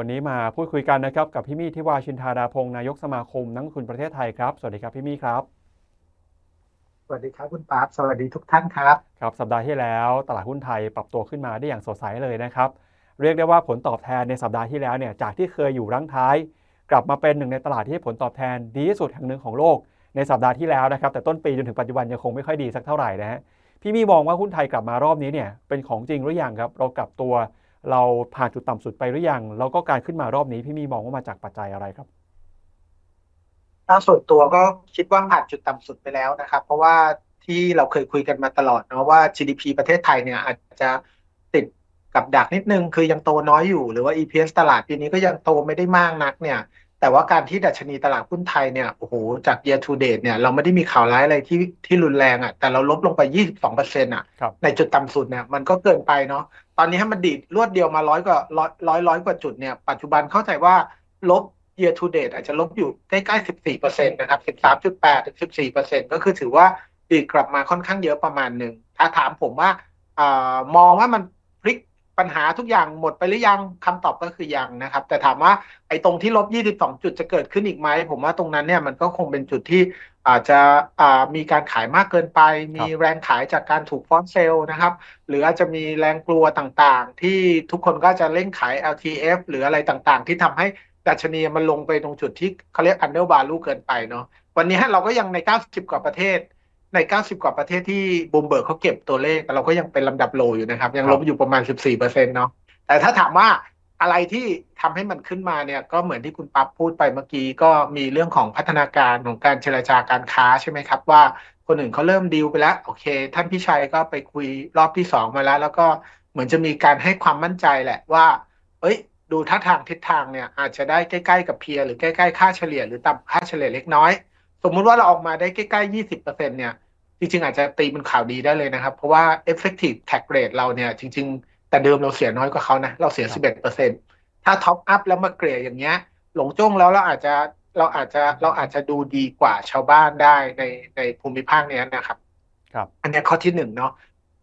วันนี้มาพูดคุยกันนะครับกับพี่มี่ทิวาชินธาดาพงศ์นายกสมาคมนักลงทุนประเทศไทยครับ สวัสดีครับพี่มี่ครับ สวัสดีครับคุณป๊าบสวัสดีทุกท่านครับครับ สัปดาห์ที่แล้ว ตลาดหุ้นไทยปรับตัวขึ้นมาได้อย่างสดใสเลยนะครับ เรียกได้ว่าผลตอบแทนในสัปดาห์ที่แล้วเนี่ยจากที่เคยอยู่รั้งท้าย กลับมาเป็นหนึ่งในตลาดที่ให้ผลตอบแทนดีที่สุดแห่งหนึ่งของโลก ในสัปดาห์ที่แล้วนะครับแต่ต้นปีจนถึงปัจจุบันยังคงไม่ค่อยดีสักเท่าไหร่นะฮะพี่มี่มองว่าหุ้นไทยกลับมารอบนี้เนี่ยเป็นของจริงหรือยังครับเรากลับตัว เราผ่านจุดต่ำสุดไปหรือยัง แล้วก็การขึ้นมารอบนี้พี่มีมองว่ามาจากปัจจัยอะไรครับถ้าส่วนตัวก็คิดว่าผ่านจุดต่ำสุดไปแล้วนะครับ เพราะว่าที่เราเคยคุยกันมาตลอดเนาะว่า GDP ประเทศไทยเนี่ยอาจจะติดกับดักนิดนึง คือยังโตน้อยอยู่ หรือว่า EPS ตลาดปีนี้ก็ยังโตไม่ได้มากนักเนี่ย แต่ว่าการที่ดัชนีตลาดหุ้นไทยเนี่ยโอ้โหจาก year to date เนี่ยเราไม่ได้มีข่าวร้ายอะไรที่ที่รุนแรงอะ่ะแต่เราลบลงไป 22%อะครับในจุดต่ำสุดเนี่ยมันก็เกินไปเนาะตอนนี้ให้มันดีดรวดเดียวมาร้อยกว่าร้อยร้อยร้อยกว่าจุดเนี่ยปัจจุบันเข้าใจว่าลบ year to date อาจจะลบอยู่ใกล้ๆ14%นะครับ 13.8ถึง14%ก็คือถือว่าดีดกลับมาค่อนข้างเยอะประมาณหนึ่งถ้าถามผมว่าอามองว่ามันพลิก ปัญหาทุกอย่างหมดไปหรือยังคำตอบก็คือยังนะครับ แต่ถามว่าไอ้ตรงที่ลบ 22 จุดจะเกิดขึ้นอีกไหมผมว่าตรงนั้นเนี่ยมันก็คงเป็นจุดที่อาจจะอ่ามีการขายมากเกินไป มีแรงขายจากการถูกฟอนเซลนะครับ หรืออาจจะมีแรงกลัวต่างๆ ที่ทุกคนก็จะเล่นขาย LTF หรืออะไรต่างๆ ที่ทำให้ดัชนีมันลงไปตรงจุดที่เขาเรียก under value เกินไปเนาะวันนี้เราก็ยังใน 90 กว่าประเทศ ใน 90 กว่าประเทศที่บูมเบิร์กเขาเก็บตัวเลขเราก็ยังเป็นลำดับโลอยู่นะครับ ยังลบอยู่ประมาณ 14%เนาะแต่ถ้าถามว่าอะไรที่ทำให้มันขึ้นมาเนี่ย ก็เหมือนที่คุณปั๊บพูดไปเมื่อกี้ ก็มีเรื่องของพัฒนาการของการเจรจาการค้าใช่ไหมครับ ว่าคนอื่นเขาเริ่มดีลไปแล้ว โอเค ท่านพี่ชัยก็ไปคุยรอบที่สองมาแล้ว แล้วก็เหมือนจะมีการให้ความมั่นใจแหละว่า เอ้ย ดูท่าทางทิศทางเนี่ยอาจจะได้ใกล้ๆกับเพียร์หรือใกล้ๆค่าเฉลี่ยหรือต่ำค่าเฉลี่ยเล็กน้อย สมมุติว่าเราออกมาได้ใกล้ๆยี่สิบเปอร์เซ็นเนี่ย จริง ๆ อาจจะตีเป็นข่าวดีได้เลยนะครับ เพราะว่า effective tax rate เราเนี่ย จริง ๆ แต่เดิมเราเสียน้อยกว่าเขานะ เราเสีย 11เปอร์เซ็นถ้าท็อปอัพแล้วมาเกลี่ยอย่างเงี้ย หลงจ้งแล้วเราอาจจะเราอาจจะเราอาจจะดูดีกว่าชาวบ้านได้ในในภูมิภาคเนี้ยนะครับครับ อันเนี้ยข้อที่หนึ่งเนาะ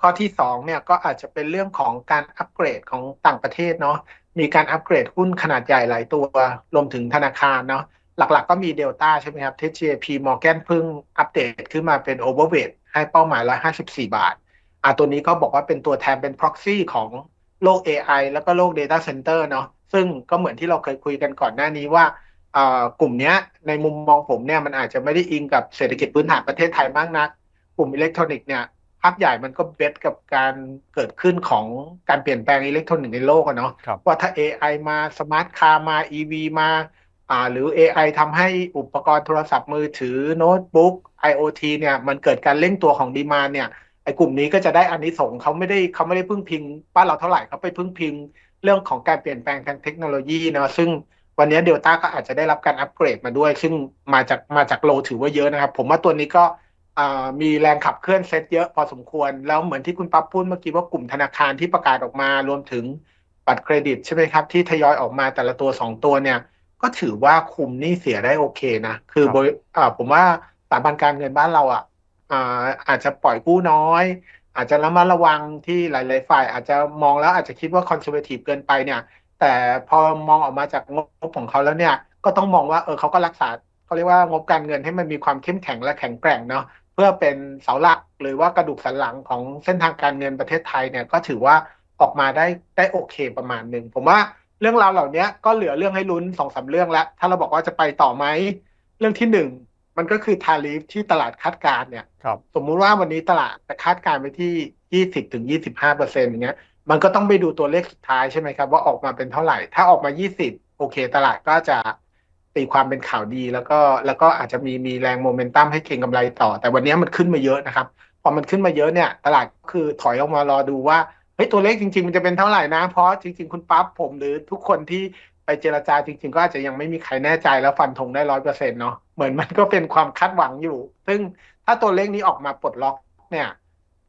ข้อที่สองเนี่ยก็อาจจะเป็นเรื่องของการอัปเกรดของต่างประเทศเนาะมีการอัปเกรดหุ้นขนาดใหญ่หลายตัว รวมถึงธนาคารเนาะ หลักๆก็มีเดลต้าใช่ไหมครับที่ JP Morgan เพิ่งอัปเดตขึ้นมาเป็น overweight ให้เป้าหมาย 154 บาท อะตัวนี้ก็บอกว่าเป็นตัวแทนเป็น proxy ของโลก AI แล้วก็โลก data center เนาะซึ่งก็เหมือนที่เราเคยคุยกันก่อนหน้านี้ว่าอ่ากลุ่มเนี้ยในมุมมองผมเนี่ยมันอาจจะไม่ได้อิงกับเศรษฐกิจพื้นฐานประเทศไทยมากนัก กลุ่มอิเล็กทรอนิกส์เนี่ยภาพใหญ่มันก็เบสกับการเกิดขึ้นของการเปลี่ยนแปลงอิเล็กทรอนิกส์ในโลกอะเนาะครับว่าถ้า AI มาสมาร์ทคาร์มา EV มา อ่าหรือ AI ทำให้อุปกรณ์โทรศัพท์มือถือโน้ตบุ๊ก IoT เนี่ยมันเกิดการเร่งตัวของดีมาเนี่ยไอ้กลุ่มนี้ก็จะได้อานิสงส์เขาไม่ได้เขาไม่ได้พึ่งพิงบ้านเราเท่าไหร่เขาไปพึ่งพิงเรื่องของการเปลี่ยนแปลงทางเทคโนโลยีนะซึ่งวันนี้เดลต้าก็อาจจะได้รับการอัปเกรดมาด้วย ซึ่งมาจากมาจากโลถือว่าเยอะนะครับ ผมว่าตัวนี้ก็อ่ามีแรงขับเคลื่อนเซ็ตเยอะพอสมควร แล้วเหมือนที่คุณปั๊บพูดเมื่อกี้ว่ากลุ่มธนาคารที่ประกาศออกมารวมถึงบัตรเครดิตใช่ไหมครับที่ทยอยออกมาแต่ละตัวสองตัวเนี่ย ก็ถือว่าคุมหนี้เสียได้โอเคนะ คือครับบริอ่าผมว่าสถาบันการเงินบ้านเราอะอ่าอาจจะปล่อยกู้น้อย อาจจะระมัดระวังที่หลาย ๆ ฝ่าย อาจจะมองแล้วอาจจะคิดว่าคอนเซอร์เวทีฟเกินไปเนี่ย แต่พอมองออกมาจากงบของเขาแล้วเนี่ย ก็ต้องมองว่าเออเขาก็รักษาเขาเรียกว่างบการเงินให้มันมีความเข้มแข็งและแข็งแกร่งเนาะเพื่อเป็นเสาหลักหรือว่ากระดูกสันหลังของเส้นทางการเงินประเทศไทยเนี่ยก็ถือว่าออกมาได้ได้โอเคประมาณหนึ่งผมว่า เรื่องราวเหล่านี้ก็เหลือเรื่องให้ลุ้นสองสามเรื่องแล้ว ถ้าเราบอกว่าจะไปต่อไหม เรื่องที่หนึ่งมันก็คือทาริฟที่ตลาดคาดการณ์เนี่ยครับสมมุติว่าวันนี้ตลาดจะคาดการณ์ไปที่20ถึง25เปอร์เซ็นต์อย่างเงี้ย มันก็ต้องไปดูตัวเลขสุดท้ายใช่ไหมครับ ว่าออกมาเป็นเท่าไหร่ ถ้าออกมา20โอเค ตลาดก็จะตีความเป็นข่าวดี แล้วก็แล้วก็อาจจะมีมีแรงโมเมนตัมให้เก็งกำไรต่อ แต่วันนี้มันขึ้นมาเยอะนะครับ พอมันขึ้นมาเยอะเนี่ย ตลาดก็คือถอยออกมารอดูว่า เฮ้ยตัวเลขจริง ๆ มันจะเป็นเท่าไหร่นะ เพราะจริง ๆ คุณปั๊บผมหรือทุกคนที่ไปเจรจาจริง ๆ ก็อาจจะยังไม่มีใครแน่ใจแล้วฟันธงได้ร้อยเปอร์เซ็นต์เนาะเหมือนมันก็เป็นความคาดหวังอยู่ ซึ่งถ้าตัวเลขนี้ออกมาปลดล็อกเนี่ย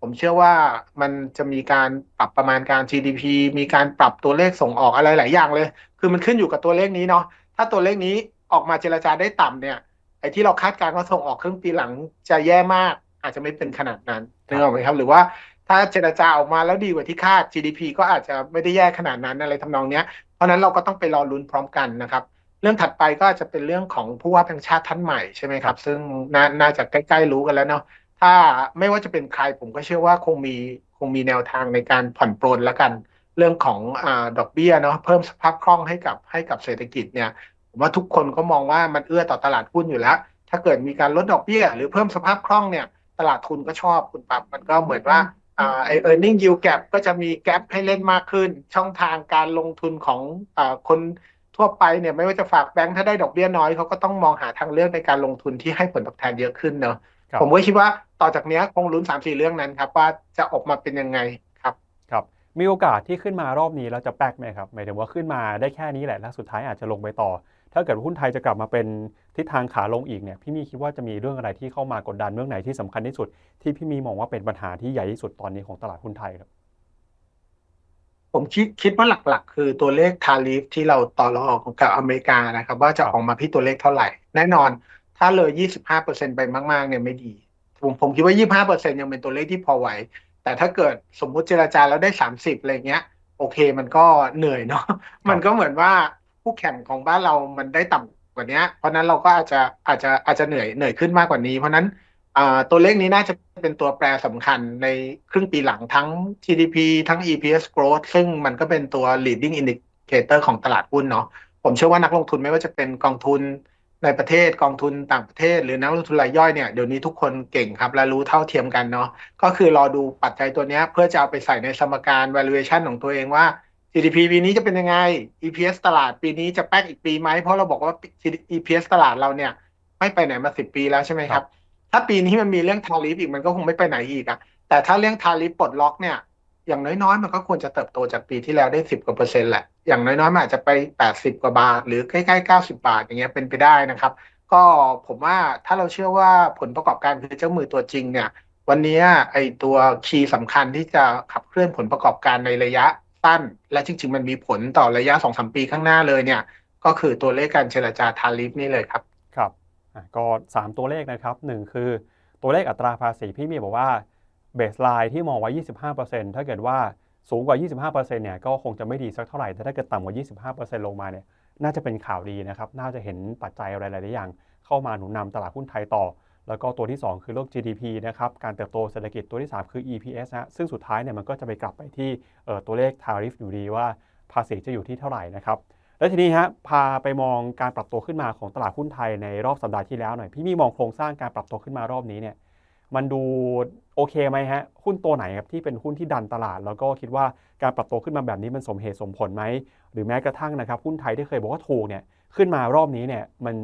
ผมเชื่อว่ามันจะมีการปรับประมาณการ GDP มีการปรับตัวเลขส่งออกอะไรหลายอย่างเลย คือมันขึ้นอยู่กับตัวเลขนี้เนาะถ้าตัวเลขนี้ออกมาเจรจาได้ต่ำเนี่ยไอ้ที่เราคาดการณ์ว่าส่งออกครึ่งปีหลังจะแย่มาก อาจจะไม่เป็นขนาดนั้นนึกออกไหมครับ หรือว่า ถ้าเจรจาออกมาแล้วดีกว่าที่คาด GDP ก็อาจจะไม่ได้แย่ขนาดนั้นอะไรทำนองเนี้ย เพราะนั้นเราก็ต้องไปรอลุ้นพร้อมกันนะครับ เรื่องถัดไปก็จะเป็นเรื่องของผู้ว่าแบงค์ชาติท่านใหม่ใช่ไหมครับ ซึ่งนน่าจะใกล้ๆรู้กันแล้วเนาะถ้าไม่ว่าจะเป็นใครผมก็เชื่อว่าคงมีคงมีแนวทางในการผ่อนปรนแล้วกัน เรื่องของอดอกเบี้ยเนาะเพิ่มสภาพคล่องให้กับให้กับเศรษฐกิจเนี่ยผมว่าทุกคนก็มองว่ามันเอื้อต่อตลาดหุ้นอยู่แล้ว ถ้าเกิดมีการลดดอกเบี้ย หรือเพิ่มสภาพคล่องเนี่ย ตลาดทุนก็ชอบคุณปรับมันก็เหมือนว่า อ่าไอ earning yield gap ก็จะมีแกลให้เล่นมากขึ้น ช่องทางการลงทุนของอ่าคนทั่วไปเนี่ยไม่ว่าจะฝากแบงค์ถ้าได้ดอกเบี้ยน้อยเขาก็ต้องมองหาทางเลือกในการลงทุนที่ให้ผลตอบแทนเยอะขึ้นเนอะครับผมก็คิดว่าต่อจากเนี้ยคงลุ้นสามสี่เรื่องนั้นครับว่าจะออกมาเป็นยังไงครับครับมีโอกาสที่ขึ้นมารอบนี้แล้วจะแป๊กไหมครับหมายถึงว่าขึ้นมาได้แค่นี้แหละแล้วสุดท้ายอาจจะลงไปต่อ ถ้าเกิดหุ้นไทยจะกลับมาเป็น ทิศทางขาลงอีกเนี่ยพี่มีคิดว่าจะมีเรื่องอะไรที่เข้ามากดดันเรื่องไหนที่สำคัญที่สุด ที่พี่มีมองว่าเป็นปัญหาที่ใหญ่ที่สุดตอนนี้ของตลาดหุ้นไทยครับผมคิดคิดว่าหลักๆ คือตัวเลขทาริฟที่เราต่อรองกับอเมริกานะครับ ว่าจะครับออกมาที่ตัวเลขเท่าไหร่ แน่นอนถ้าเลย 25%ไปมากๆเนี่ยไม่ดี ผมผมคิดว่า 25%ยังเป็นตัวเลขที่พอไหว แต่ถ้าเกิดสมมุติเจราจาแล้วได้ 30 อะไรเงี้ย โอเคมันก็เหนื่อยเนาะมันก็เหมือนว่าคู่แข่งของบ้านเรามันได้ต่ำ กว่านี้ เพราะนั้นเราก็อาจจะอาจจะอาจจะเหนื่อยเหนื่อยขึ้นมากกว่านี้ เพราะนั้นตัวเลขนี้น่าจะเป็นตัวแปรสำคัญในครึ่งปีหลังทั้ง GDP ทั้ง EPS growth ซึ่งมันก็เป็นตัว leading indicator ของตลาดหุ้นเนาะผมเชื่อว่านักลงทุนไม่ว่าจะเป็นกองทุนในประเทศกองทุนต่างประเทศ หรือนักลงทุนรายย่อยเนี่ยเดี๋ยวนี้ทุกคนเก่งครับ และรู้เท่าเทียมกันเนาะก็คือรอดูปัจจัยตัวนี้เพื่อจะเอาไปใส่ในสมการ valuation ของตัวเองว่า GDP ปีนี้จะเป็นยังไง EPS ตลาดปีนี้จะแป๊กอีกปีไหมเพราะเราบอกว่า EPS ตลาดเราเนี่ย ไม่ไปไหนมาสิบปีแล้วใช่ไหมครับ ถ้าปีนี้มันมีเรื่องทาริฟอีกมันก็คงไม่ไปไหนอีกอะแต่ถ้าเรื่องทาริฟปลดล็อกเนี่ย อย่างน้อยๆ มันก็ควรจะเติบโตจากปีที่แล้วได้สิบกว่าเปอร์เซ็นต์แหละอย่างน้อยๆมันอาจจะไปแปดสิบกว่าบาท หรือใกล้ๆเก้าสิบาทอย่างเงี้ยเป็นไปได้นะครับ ก็ผมว่าถ้าเราเชื่อว่าผลประกอบการคือเจ้ามือตัวจริงเนี่ย วันนี้ไอตัวคีย์สำคัญที่จะขับเคลื่อนผลประกอบการในระยะ สั้น และจริง ๆ มันมีผลต่อระยะสองสามปีข้างหน้าเลยเนี่ย ก็คือตัวเลขการเจรจาทาริฟนี่เลยครับ ครับก็ 3 ตัวเลขนะครับหนึ่งคือตัวเลขอัตราภาษีพี่มีบอกว่าเบสไลน์ที่มองไว้ 25%ถ้าเกิดว่าสูงกว่า 25%เนี่ยก็คงจะไม่ดีสักเท่าไหร่ แต่ถ้าเกิดต่ำกว่า 25%ลงมาเนี่ยน่าจะเป็นข่าวดีนะครับ น่าจะเห็นปัจจัยอะไรหลายๆอย่าง เข้ามาหนุนนำตลาดหุ้นไทยต่อ แล้วก็ตัวที่ 2 คือโลก GDP นะครับ การเติบโตเศรษฐกิจตัวที่ 3 คือ EPS นะซึ่งสุดท้ายเนี่ยมันก็จะไปกลับไปที่เออตัวเลข tariff อยู่ดีว่าภาษีจะอยู่ที่เท่าไหร่นะครับ แล้วทีนี้ฮะพาไปมองการปรับตัวขึ้นมาของตลาดหุ้นไทยในรอบสัปดาห์ที่แล้วหน่อย พี่มีมองโครงสร้างการปรับตัวขึ้นมารอบนี้เนี่ยมันดูโอเคไหมฮะหุ้นตัวไหนครับที่เป็นหุ้นที่ดันตลาด แล้วก็คิดว่าการปรับตัวขึ้นมาแบบนี้มันสมเหตุสมผลไหมหรือแม้กระทั่งนะครับหุ้นไทยที่เคยบอกว่าถูกเนี่ยขึ้นมารอบนี้เนี่ยมัน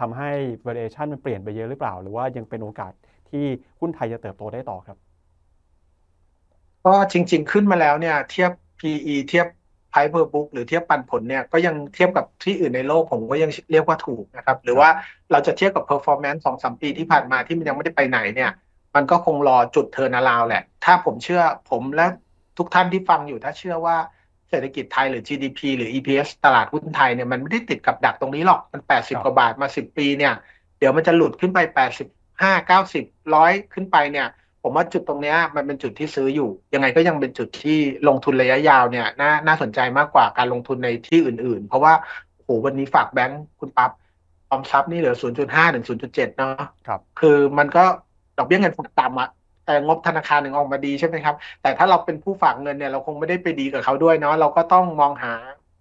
ทำให้ valuation มันเปลี่ยนไปเยอะหรือเปล่า หรือว่ายังเป็นโอกาสที่หุ้นไทยจะเติบโตได้ต่อครับ ก็จริง ๆ ขึ้นมาแล้วเนี่ยเทียบ PE เทียบ Price per book หรือเทียบปันผลเนี่ยก็ยังเทียบกับที่อื่นในโลกผมก็ยังเรียกว่าถูกนะครับ หรือว่าเราจะเทียบกับ performance สองสามปีที่ผ่านมาที่มันยังไม่ได้ไปไหนเนี่ย มันก็คงรอจุดเทิร์นอราวแหละ ถ้าผมเชื่อผมและทุกท่านที่ฟังอยู่ถ้าเชื่อว่า เศรษฐกิจไทยหรือ GDP หรือ EPS ตลาดหุ้นไทยเนี่ยมันไม่ได้ติดกับดักตรงนี้หรอก มัน 80 กว่าบาทมา 10 ปีเนี่ย เดี๋ยวมันจะหลุดขึ้นไป 85 90 100 ขึ้นไปเนี่ย ผมว่าจุดตรงเนี้ยมันเป็นจุดที่ซื้ออยู่ ยังไงก็ยังเป็นจุดที่ลงทุนระยะยาวเนี่ยน่าน่าสนใจมากกว่าการลงทุนในที่อื่น ๆ เพราะว่าโอ้โหวันนี้ฝากแบงก์คุณปั๊บออมทรัพย์นี่เหลือ 0.5ถึง0.7 เนาะครับ คือมันก็ดอกเบี้ยเงินฝากต่ำอะแต่ งบธนาคารหนึ่งออกมาดีใช่ไหมครับ แต่ถ้าเราเป็นผู้ฝากเงินเนี่ยเราคงไม่ได้ไปดีกับเขาด้วยเนาะเราก็ต้องมองหา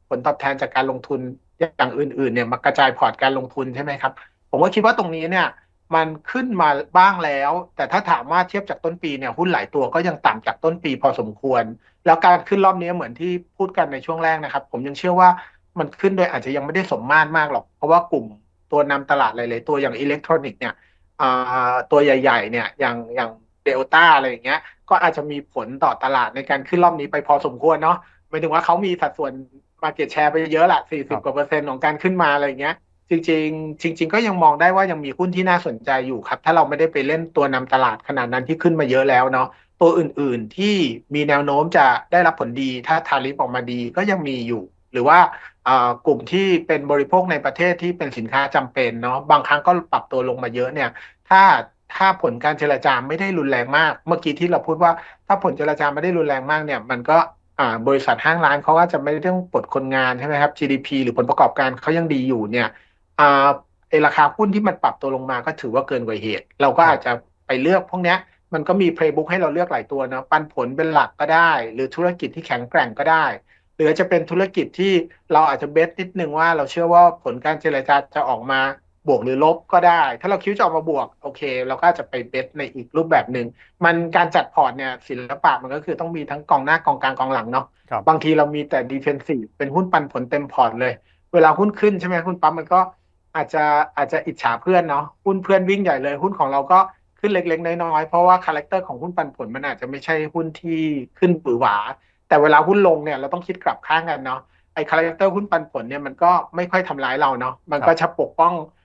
ผลตอบแทนจากการลงทุนอย่างอื่นๆเนี่ยมากระจายพอร์ตการลงทุนใช่ไหมครับ ผมก็คิดว่าตรงนี้เนี่ยมันขึ้นมาบ้างแล้ว แต่ถ้าถามว่าเทียบจากต้นปีเนี่ยหุ้นหลายตัวก็ยังต่ำจากต้นปีพอสมควร แล้วการขึ้นรอบนี้เหมือนที่พูดกันในช่วงแรกนะครับ ผมยังเชื่อว่ามันขึ้นโดยอาจจะยังไม่ได้สมมาตรมากหรอก เพราะว่ากลุ่มตัวนำตลาดหลาย ๆ ตัวอย่างอิเล็กทรอนิกส์เนี่ยตัวใหญ่ ๆ เนี่ยอย่างอย่าง เดลต้าอะไรอย่างเงี้ย ก็อาจจะมีผลต่อตลาดในการขึ้นรอบนี้ไปพอสมควรเนาะหมายถึงว่าเขามีสัดส่วน market share ไปเยอะละ40กว่าเปอร์เซ็นต์ของการขึ้นมาอะไรอย่างเงี้ย จริง ๆ จริง ๆ ก็ยังมองได้ว่ายังมีหุ้นที่น่าสนใจอยู่ครับ ถ้าเราไม่ได้ไปเล่นตัวนำตลาดขนาดนั้นที่ขึ้นมาเยอะแล้วเนาะตัวอื่นๆที่มีแนวโน้มจะได้รับผลดี ถ้าทาริฟออกมาดีก็ยังมีอยู่ หรือว่าอ่ากลุ่มที่เป็นบริโภคในประเทศที่เป็นสินค้าจำเป็นเนาะบางครั้งก็ปรับตัวลงมาเยอะเนี่ย ถ้า ถ้าผลการเจรจาไม่ได้รุนแรงมาก เมื่อกี้ที่เราพูดว่าถ้าผลเจรจาไม่ได้รุนแรงมากเนี่ย มันก็บริษัทห้างร้านเขาก็จะไม่ได้ต้องปลดคนงานใช่ไหมครับ GDP หรือผลประกอบการเขายังดีอยู่เนี่ยอ่าไอราคาหุ้นที่มันปรับตัวลงมาก็ถือว่าเกินกว่าเหตุ เราก็อาจจะไปเลือกพวกเนี้ยมันก็มี playbook ให้เราเลือกหลายตัวนะปันผลเป็นหลักก็ได้ หรือธุรกิจที่แข็งแกร่งก็ได้ หรือจะเป็นธุรกิจที่เราอาจจะเบสนิดนึงว่าเราเชื่อว่าผลการเจรจาจะออกมา บวกหรือลบก็ได้ ถ้าเราคิดจะออกมาบวกโอเค เราก็อาจจะไปเบสในอีกรูปแบบหนึ่งมันการจัดพอร์ตเนี่ยศิลปะมันก็คือต้องมีทั้งกองหน้ากองกลางกองหลังเนาะครับบางทีเรามีแต่ defensive เป็นหุ้นปันผลเต็มพอร์ตเลย เวลาหุ้นขึ้นใช่ไหมหุ้นปั๊มมันก็อาจจะอาจจะอิจฉาเพื่อนเนาะหุ้นเพื่อนวิ่งใหญ่เลย หุ้นของเราก็ขึ้นเล็ก ๆ น้อยๆเพราะว่าคาแรคเตอร์ของหุ้นปันผลมันอาจจะไม่ใช่หุ้นที่ขึ้นปือหวา แต่เวลาหุ้นลงเนี่ยเราต้องคิดกลับข้างกันเนาะไอ้คาแรคเตอร์หุ้นปันผลเนี่ยมันก็ไม่ค่อยทำร้ายเราเนาะมันก็จะปกป้องอ่า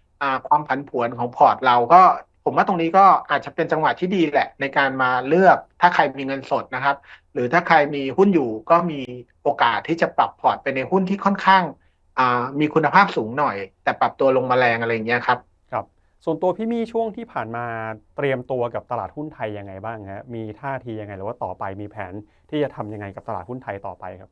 ความผันผวนของพอร์ตเราก็ผมว่าตรงนี้ก็อาจจะเป็นจังหวะที่ดีแหละ ในการมาเลือกถ้าใครมีเงินสดนะครับ หรือถ้าใครมีหุ้นอยู่ก็มีโอกาสที่จะปรับพอร์ตไปในหุ้นที่ค่อนข้างมีคุณภาพสูงหน่อย แต่ปรับตัวลงมาแรงอะไรอย่างเงี้ยครับครับ ส่วนตัวพี่มี่ช่วงที่ผ่านมาเตรียมตัวกับตลาดหุ้นไทยยังไงบ้างฮะมีท่าทียังไงหรือว่าต่อไปมีแผนที่จะทำยังไงกับตลาดหุ้นไทยต่อไปครับ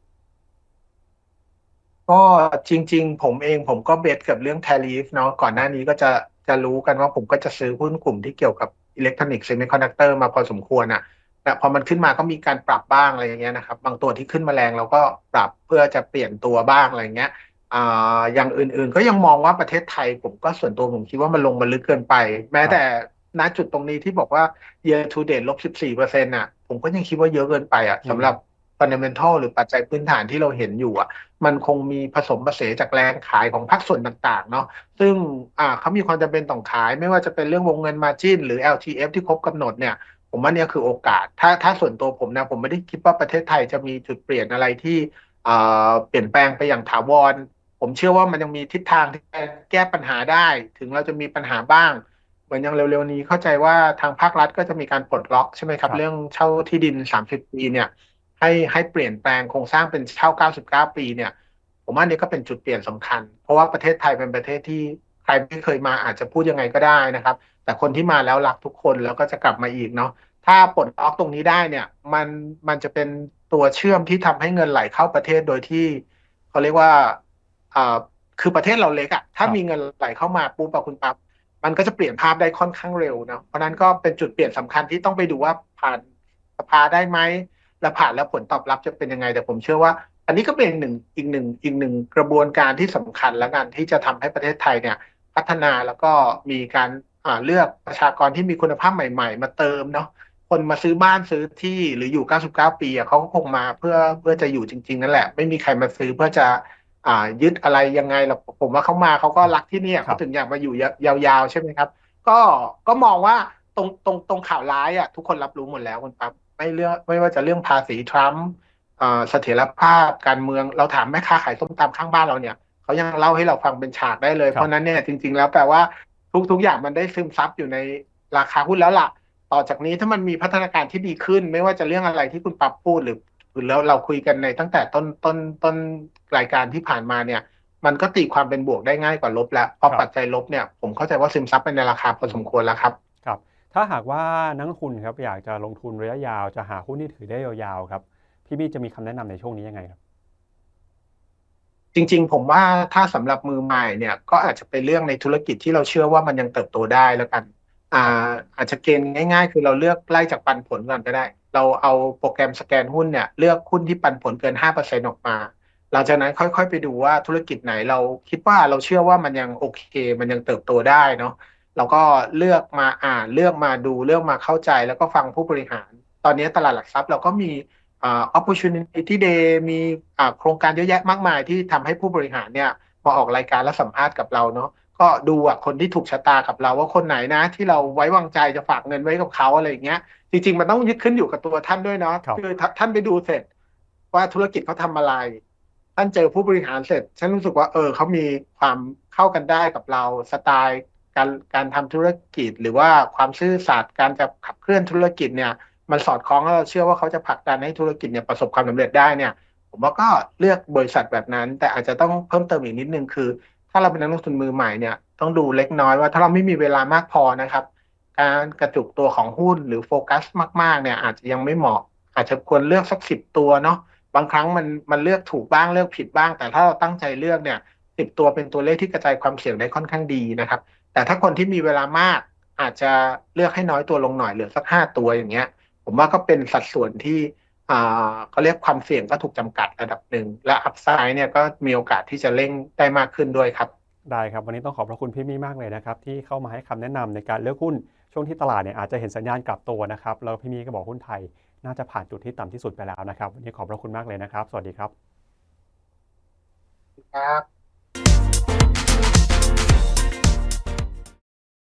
ก็จริง ๆ ผมเองผมก็เบสกับเรื่อง tariff เนาะก่อนหน้านี้ก็จะจะรู้กันว่าผมก็จะซื้อหุ้นกลุ่มที่เกี่ยวกับอิเล็กทรอนิกส์เซมิคอนดักเตอร์มาพอสมควรอะแต่พอมันขึ้นมาก็มีการปรับบ้างอะไรอย่างเงี้ยนะครับ บางตัวที่ขึ้นมาแรงเราก็ปรับเพื่อจะเปลี่ยนตัวบ้างอะไรเงี้ยอ่าอย่างอื่นๆ ก็ยังมองว่าประเทศไทย ผมก็ส่วนตัวผมคิดว่ามันลงมาลึกเกินไป แม้แต่ณจุดตรงนี้ที่บอกว่า year to date ลบ14เปอร์เซ็นต์อะ ผมก็ยังคิดว่าเยอะเกินไปอะสำหรับ fundamental หรือปัจจัยพื้นฐานที่เราเห็นอยู่อะ มันคงมีผสมผสานจากแรงขายของภาคส่วนต่างๆ เนาะซึ่งอ่าเขามีความจำเป็นต้องขาย ไม่ว่าจะเป็นเรื่องวงเงินมาจินหรือ LTF ที่ครบกำหนดเนี่ยผมว่าเนี่ยคือโอกาส ถ้าถ้าส่วนตัวผมนะผมไม่ได้คิดว่าประเทศไทยจะมีจุดเปลี่ยนอะไรที่อ่าเปลี่ยนแปลงไปอย่างถาวร ผมเชื่อว่ามันยังมีทิศทางที่จะแก้ปัญหาได้ ถึงเราจะมีปัญหาบ้างเหมือนอย่างเร็วๆนี้เข้าใจว่าทางภาครัฐก็จะมีการปลดล็อกใช่ไหมครับครับเรื่องเช่าที่ดิน 30 ปีเนี่ย ให้ให้เปลี่ยนแปลงโครงสร้างเป็นเช่า 99 ปีเนี่ย ผมว่านี่ก็เป็นจุดเปลี่ยนสำคัญ เพราะว่าประเทศไทยเป็นประเทศที่ใครไม่เคยมาอาจจะพูดยังไงก็ได้นะครับ แต่คนที่มาแล้วรักทุกคนแล้วก็จะกลับมาอีกเนาะถ้าปลดล็อกตรงนี้ได้เนี่ยมันมันจะเป็นตัวเชื่อมที่ทำให้เงินไหลเข้าประเทศโดยที่เขาเรียกว่าอ่าคือประเทศเราเล็กอะถ้ามีเงินไหลเข้ามาปุ๊บอะคุณปั๊บมันก็จะเปลี่ยนภาพได้ค่อนข้างเร็วนะเพราะฉะนั้นก็เป็นจุดเปลี่ยนสำคัญที่ต้องไปดูว่าผ่านสภาได้ไหม และผ่านแล้วผลตอบรับจะเป็นยังไง แต่ผมเชื่อว่า อันนี้ก็เป็นอีกหนึ่งอีกหนึ่งอีกหนึ่งกระบวนการที่สำคัญแล้วกันที่จะทำให้ประเทศไทยเนี่ยพัฒนาแล้วก็มีการอ่าเลือกประชากรที่มีคุณภาพใหม่ ๆ มาเติมเนาะคนมาซื้อบ้านซื้อที่หรืออยู่ 99 ปีอะเขาก็คงมาเพื่อเพื่อจะอยู่จริง ๆ นั่นแหละ ไม่มีใครมาซื้อเพื่อจะอ่ายึดอะไรยังไงหรอกผมว่าเขามาเขาก็รักที่เนี่ยครับเขาถึงอยากมาอยู่ยาวๆ ใช่ไหมครับ ก็ก็มองว่าตรงตรงตรงข่าวร้ายอะทุกคนรับรู้หมดแล้วคุณปั๊บ ไม่เรื่องไม่ว่าจะเรื่องภาษีทรัมป์อ่าเสถียรภาพการเมืองเราถามแม่ค้าขายส้มตำข้างบ้านเราเนี่ยเขายังเล่าให้เราฟังเป็นฉากได้เลยครับเพราะฉะนั้นเนี่ยจริง ๆ แล้วแปลว่าทุกทุกอย่างมันได้ซึมซับอยู่ในราคาหุ้นแล้วล่ะ ต่อจากนี้ถ้ามันมีพัฒนาการที่ดีขึ้น ไม่ว่าจะเรื่องอะไรที่คุณปั๊บพูดหรือหรือแล้วเราคุยกันในตั้งแต่ต้นต้นต้นรายการที่ผ่านมาเนี่ย มันก็ตีความเป็นบวกได้ง่ายกว่าลบแล้วเพราะครับปัจจัยลบเนี่ยผมเข้าใจว่าซึมซับไปในราคาพอสมควรแล้วครับครับ ถ้าหากว่านักลงทุนครับอยากจะลงทุนระยะยาวจะหาหุ้นที่ถือได้ยาวๆครับพี่มี่จะมีคำแนะนำในช่วงนี้ยังไงครับ จริงๆ ผมว่าถ้าสำหรับมือใหม่เนี่ยก็อาจจะเป็นเรื่องในธุรกิจที่เราเชื่อว่ามันยังเติบโตได้แล้วกันอ่าอาจจะเกณฑ์ง่ายๆ คือเราเลือกไล่จากปันผลก่อนก็ได้ เราเอาโปรแกรมสแกนหุ้นเนี่ยเลือกหุ้นที่ปันผลเกิน 5%ออกมาหลังจากนั้นค่อยๆ ไปดูว่าธุรกิจไหนเราคิดว่าเราเชื่อว่ามันยังโอเค มันยังเติบโตได้เนาะ เราก็เลือกมาอ่านเลือกมาดูเลือกมาเข้าใจแล้วก็ฟังผู้บริหาร ตอนนี้ตลาดหลักทรัพย์เราก็มีอ่า opportunity day มีอ่าโครงการเยอะแยะมากมายที่ทำให้ผู้บริหารเนี่ยมาออกรายการและสัมภาษณ์กับเราเนาะก็ดูอะคนที่ถูกชะตากับเราว่าคนไหนนะ ที่เราไว้วางใจจะฝากเงินไว้กับเขาอะไรอย่างเงี้ย จริง ๆ มันต้องยึดขึ้นอยู่กับตัวท่านด้วยเนาะครับคือท่านไปดูเสร็จ ว่าธุรกิจเขาทำอะไร ท่านเจอผู้บริหารเสร็จ ฉันรู้สึกว่าเออเขามีความเข้ากันได้กับเราสไตล์ การการทำธุรกิจ หรือว่าความซื่อสัตย์การจะขับเคลื่อนธุรกิจเนี่ย มันสอดคล้องแล้วเราเชื่อว่าเขาจะผลักดันให้ธุรกิจเนี่ยประสบความสำเร็จได้เนี่ย ผมว่าก็เลือกบริษัทแบบนั้น แต่อาจจะต้องเพิ่มเติมอีกนิดนึงคือ ถ้าเราเป็นนักลงทุนมือใหม่เนี่ยต้องดูเล็กน้อยว่าถ้าเราไม่มีเวลามากพอนะครับ การกระจุกตัวของหุ้นหรือโฟกัสมากๆเนี่ยอาจจะยังไม่เหมาะ อาจจะควรเลือกสักสิบตัวเนาะบางครั้งมันมันเลือกถูกบ้างเลือกผิดบ้าง แต่ถ้าเราตั้งใจเลือกเนี่ยสิบตัวเป็นตัวเลขที่กระจายความเสี่ยงได้ค่อนข้างดีนะครับ แต่ถ้าคนที่มีเวลามาก อาจจะเลือกให้น้อยตัวลงหน่อยเหลือสักห้าตัวอย่างเงี้ย ผมว่าก็เป็นสัดส่วนที่อ่าเขาเรียกความเสี่ยงก็ถูกจำกัดระดับหนึ่ง และอัพไซด์เนี่ยก็มีโอกาสที่จะเร่งได้มากขึ้นด้วยครับ ได้ครับ วันนี้ต้องขอบพระคุณพี่มี่มากเลยนะครับ ที่เข้ามาให้คำแนะนำในการเลือกหุ้นช่วงที่ตลาดเนี่ยอาจจะเห็นสัญญาณกลับตัวนะครับแล้วพี่มี่ก็บอกหุ้นไทย น่าจะผ่านจุดที่ต่ำที่สุดไปแล้วนะครับวันนี้ขอบพระคุณมากเลยนะครับ สวัสดีครับครับ